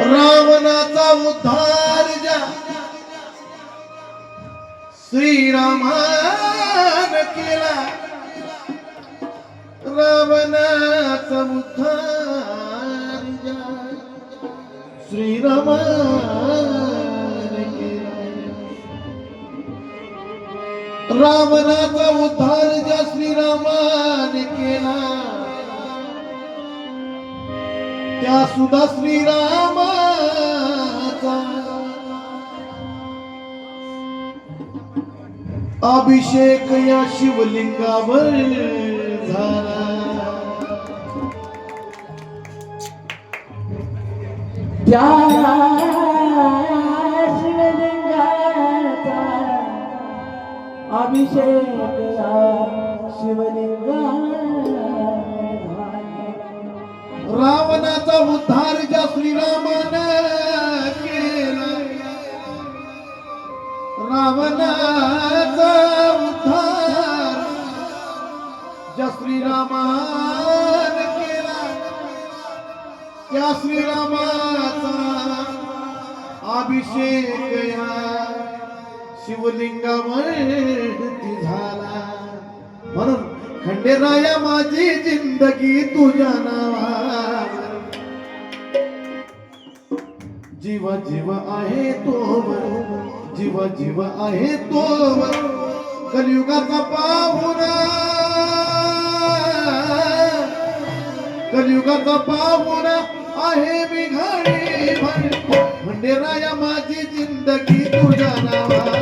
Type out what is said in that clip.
रावणाचा उद्धार जा श्रीरामान केला. रावणाचा उद्धार जा श्रीरामान केला. रावणाचा उद्धार त्या सुद्धा श्रीरामाचा. अभिषेक या शिवलिंगावर झाला. त्या शिवलिंगाचा अभिषेक या उद्धार ज्या श्रीरामान केला. रावणाचा उद्धार ज्या श्रीरामान केला. त्या श्रीरामाचा अभिषेक या शिवलिंगावरती झाला. म्हणून खंडेराया माझी जिंदगी तुझ्या नावा जीव जीव आहे तोवर जीव जीव आहे तोवर कलियुगाचा पाहुणा. कलियुगाचा पाहुणा आहे मी घाणी म्हणजे राया माझी जिंदगी तुझ्या नावा